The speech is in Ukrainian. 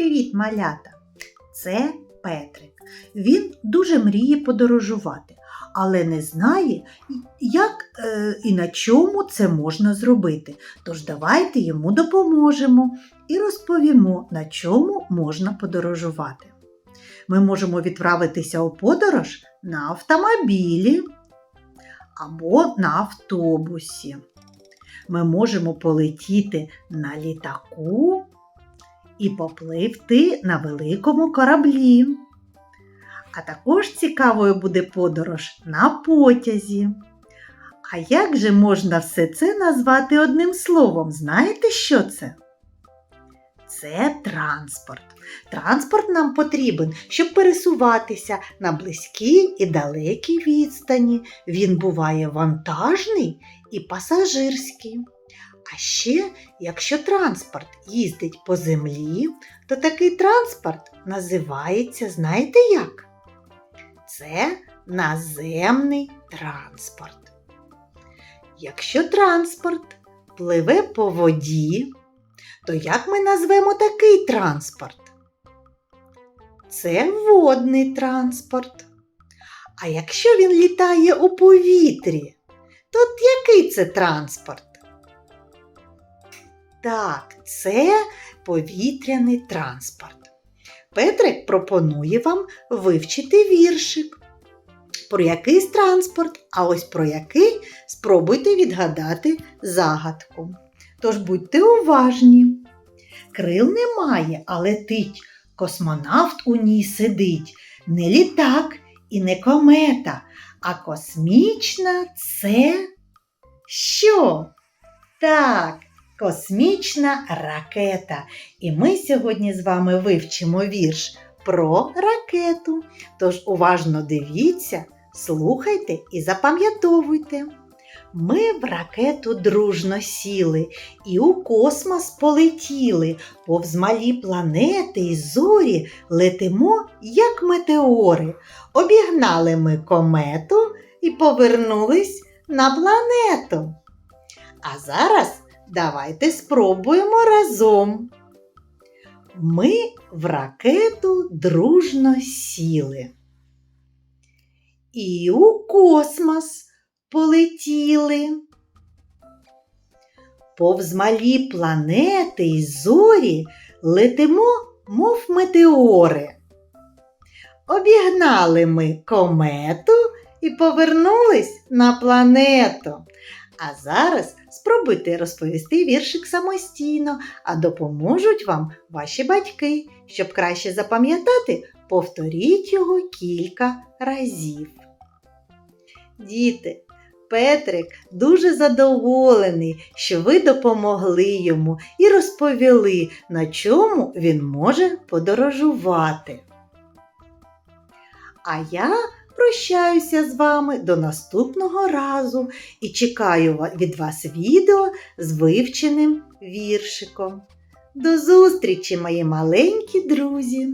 Привіт, малята! Це Петрик. Він дуже мріє подорожувати, але не знає, як е, і на чому це можна зробити. Тож давайте йому допоможемо і розповімо, на чому можна подорожувати. Ми можемо відправитися у подорож на автомобілі або на автобусі. Ми можемо полетіти на літаку і попливти на великому кораблі. А також цікавою буде подорож на потязі. А як же можна все це назвати одним словом? Знаєте, що це? Це транспорт. Транспорт нам потрібен, щоб пересуватися на близькі і далекі відстані. Він буває вантажний і пасажирський. А ще, якщо транспорт їздить по землі, то такий транспорт називається, знаєте як? Це наземний транспорт. Якщо транспорт пливе по воді, то як ми назвемо такий транспорт? Це водний транспорт. А якщо він літає у повітрі, то який це транспорт? Так, це повітряний транспорт. Петрик пропонує вам вивчити віршик. Про якийсь транспорт, а ось про який спробуйте відгадати загадку. Тож будьте уважні. Крил немає, а летить. Космонавт у ній сидить. Не літак і не комета, а космічна це що? Так, космічна ракета. І ми сьогодні з вами вивчимо вірш про ракету. Тож уважно дивіться, слухайте і запам'ятовуйте. Ми в ракету дружно сіли і у космос полетіли, повз малі планети і зорі летимо, як метеори. Обігнали ми комету і повернулись на планету. А зараз давайте спробуємо разом. Ми в ракету дружно сіли. І у космос полетіли. Повз малі планети й зорі летимо, мов метеори. Обігнали ми комету і повернулись на планету. А зараз спробуйте розповісти віршик самостійно, а допоможуть вам ваші батьки. Щоб краще запам'ятати, повторіть його кілька разів. Діти, Петрик дуже задоволений, що ви допомогли йому і розповіли, на чому він може подорожувати. А я прощаюся з вами до наступного разу і чекаю від вас відео з вивченим віршиком. До зустрічі, мої маленькі друзі!